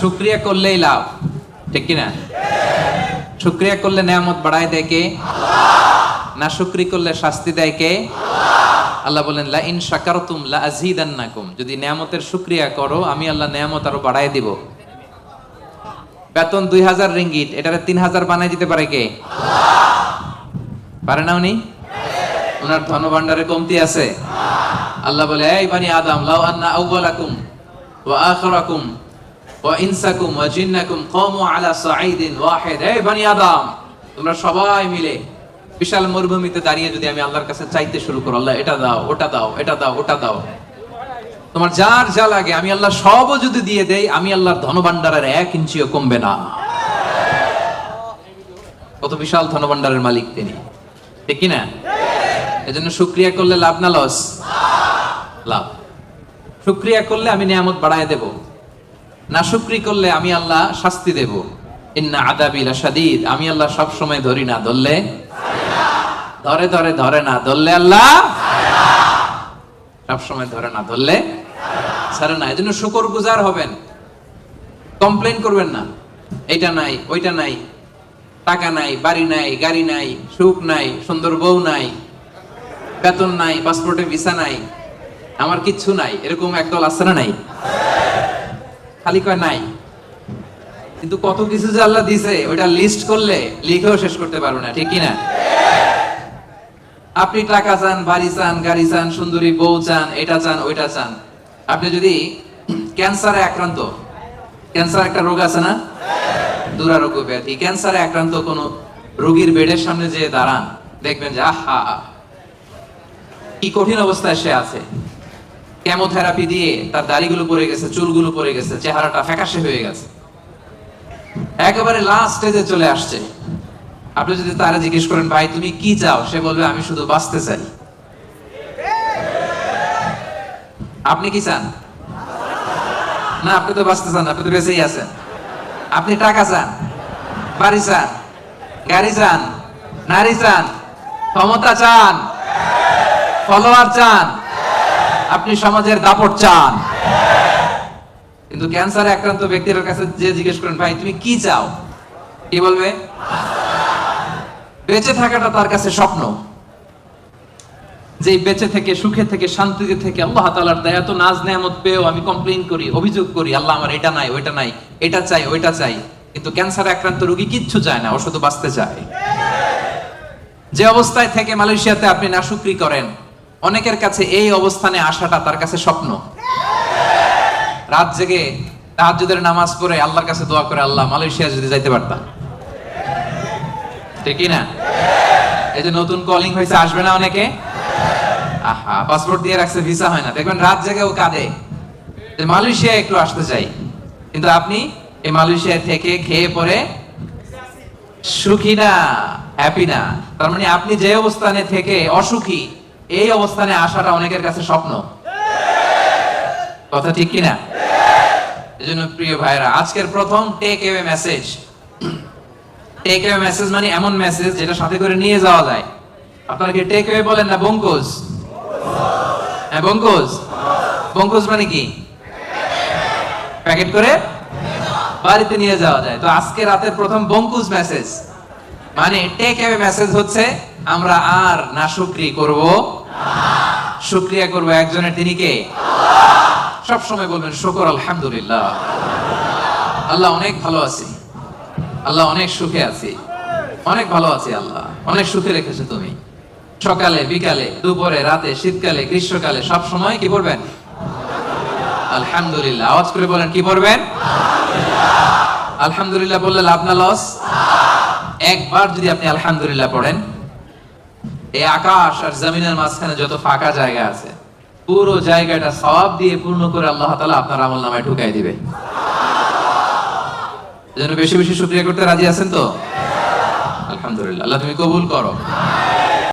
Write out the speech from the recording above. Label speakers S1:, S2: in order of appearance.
S1: শুক্রিয়া করলেই লাভ। ঠিক কিনা? শুক্রিয়া করলে নেয়ামত বাড়ায় দেয় কে? না শুক্রি করলে শাস্তি দেয় কে? আল্লাহ বলেন লা ইন শাকারতুম লা আযীদান্নাকুম যদি নেয়ামতের শুক্রিয়া করো, আমি আল্লাহ নেয়ামত আরও বাড়ায় দিব। বেতন দুই হাজার রিঙ্গিট এটারে তিন হাজার বানাই দিতে পারে কে? পারে না উনি? ওনার ধনভাণ্ডারে কমতি আছে। আল্লাহ বলে, এই বানি আদম, লাউ আন্না আউওয়ালাকুম ওয়া আখিরাকুম। ইনসাকুম ওয়া জিন্নাকুম কামু আলা সাঈদিন ওয়াহিদ। এই বানি আদম, তোমরা সবাই মিলে বিশাল মরুভূমিতে দাঁড়িয়ে যদি আমি আল্লাহর কাছে চাইতে শুরু করো, আল্লাহ, এটা দাও, ওটা দাও, এটা দাও, ওটা দাও। তোমার যার যা লাগে, আমি আল্লাহ সবও যদি দিয়ে দেই, আমি আল্লাহর ধনভাণ্ডারের এক ইঞ্চিও কমবে না। কত বিশাল ধনভাণ্ডারের মালিক তিনি। ঠিক কিনা? এজন্য শুক্রিয়া করলে লাভ না লস? লাভ। শুক্রিয়া করলে আমি নিয়ামত বাড়ায় দেব। না শুক্রি করলে আমি আল্লাহ শাস্তি দেব। ইন্না আদাবিলা শাদীদ আমি আল্লাহ সব সময় ধরি না, ধরলে? ধরে ধরে ধরে না, ধরলে আল্লাহ? সব সময় ধরে না, ধরলে? ছাড়ে না, এজন্য শুকর গুজার হবেন। কমপ্লেন করবেন না। এটা নাই, ওইটা নাই। টাকা নাই, বাড়ি নাই, গাড়ি নাই, সুখ নাই, সুন্দর বউ নাই, বেতন নাই, পাসপোর্টে ভিসা নাই। আমার কিচ্ছু নাই, এরকম একদল আছে না নাই? খালি কয় নাই। কিন্তু কত কিছু যে আল্লাহ দিছে ওটা লিস্ট করলে লিখেও শেষ করতে পারব না, ঠিক কি না আপনি টাকা চান, বাড়ি চান, গাড়ি চান, সুন্দরী বউ চান, এটা চান, ওইটা চান। আপনি যদি ক্যান্সারে আক্রান্ত, ক্যান্সার একটা রোগ আছে না? দুরারোগ্য ব্যাধি। ক্যান্সারে আক্রান্ত কোন রোগীর বেডের সামনে যে দাঁড়ান, দেখবেন যে, আহা, কি কঠিন অবস্থায় সে আছে। কেমোথেরাপি দিয়ে তার দাড়িগুলো পড়ে গেছে, চুলগুলো পড়ে গেছে, চেহারাটা ফ্যাকাশে হয়ে গেছে। একেবারে লাস্ট স্টেজে চলে আসছে। আপনি যদি তারা জিজ্ঞেস করেন, ভাই, তুমি কি চাও? সে বলবে, আমি শুধু বাঁচতে চাই। আপনি কি চান? না, আপনি তো বাঁচতে চান আপনি তো বেঁচেই আছেন। আপনি টাকা চান, বাড়ি চান, গাড়ি চান, নারী চান, ক্ষমতা চান ফলোয়ার চান আপনি সমাজের দাপট চান। কিন্তু ক্যান্সারে আক্রান্ত ব্যক্তির কাছে যে জিজ্ঞেস করেন, ভাই, তুমি কি চাও? কি বলবে? বেঁচে থাকাটা তার কাছে স্বপ্ন। যে বেঁচে থেকে, সুখে থেকে, শান্তিতে থেকে আল্লাহ তালার দয়া তো নাজ নেয়ামত পেয়েও আমি কমপ্লেইন করি, অভিযোগ করি, আল্লাহ আমার এটা নাই, ওইটা নাই, এটা চাই, ওইটা চাই। কিন্তু ক্যান্সারে আক্রান্ত রোগী কিচ্ছু চায় না ও শুধু বাঁচতে চায়। যে অবস্থায় থেকে মালয়েশিয়াতে আপনি নাশুক্রি করেন অনেকের কাছে এই অবস্থানে আসাটা তার কাছে স্বপ্ন। রাত জেগে তাহাজ্জুদের নামাজ পড়ে আল্লাহর কাছে দোয়া করে, আল্লাহ, মালয়েশিয়া যদি যাইতে পারতাম। ঠিক না এই যে নতুন কলিং হয়েছে আসবে না অনেকে? আহা পাসপোর্ট দিয়ে রাখছে ভিসা হয় না। দেখবেন রাত জেগেও কাঁদে। মালয়েশিয়া একটু আসতে চাই। কিন্তু আপনি এই মালয়েশিয়া থেকে খেয়ে পরে সুখী না হ্যাপি না। তার মানে আপনি যে অবস্থানে থেকে অসুখী এই অবস্থানে আসাটা অনেকের কাছে স্বপ্ন। কথা ঠিক কিনা? এজন্য প্রিয় ভাইরা আজকের প্রথম take away message take away message মানে এমন মেসেজ যেটা সাথে করে নিয়ে যাওয়া যায়। আপনারা কি টেক এওয়ে বলেন না বঙ্কোজ হ্যাঁ বঙ্কোজ বঙ্কোজ মানে কি? প্যাকেট করে বাড়িতে নিয়ে যাওয়া যায়। তো আজকে রাতের প্রথম বঙ্কুজ মেসেজ মানে টেক এওয়ে মেসেজ হচ্ছে আমরা আর না শুকরি করব? শুক্রিয়া করব একজনের, তিনি কে? সব সময় বলবেন, শুকর, আলহামদুলিল্লাহ। আল্লাহ অনেক ভালো আছি। আল্লাহ অনেক সুখে আছি। অনেক ভালো আছি আল্লাহ। অনেক সুখে রেখেছো তুমি। সকালে, বিকালে, দুপুরে, রাতে, শীতকালে, গ্রীষ্মকালে, সব সময় কি করবেন আলহামদুলিল্লাহ। আওয়াজ করে বলেন, কি পড়বেন? আলহামদুলিল্লাহ বললে লাভ না, লস? একবার যদি আপনি আলহামদুলিল্লাহ পড়েন এই আকাশ আর জমিনের মাঝখানে যত ফাঁকা জায়গা আছে, পুরো জায়গাটা সব দিয়ে পূর্ণ করে আল্লাহ তালা আপনার আমল নামায় ঢুকাই দিবে। যেন বেশি বেশি শুক্রিয়া করতে রাজি আছেন তো? আলহামদুলিল্লাহ। আল্লাহ তুমি কবুল করো।